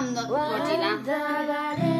남는 거지라.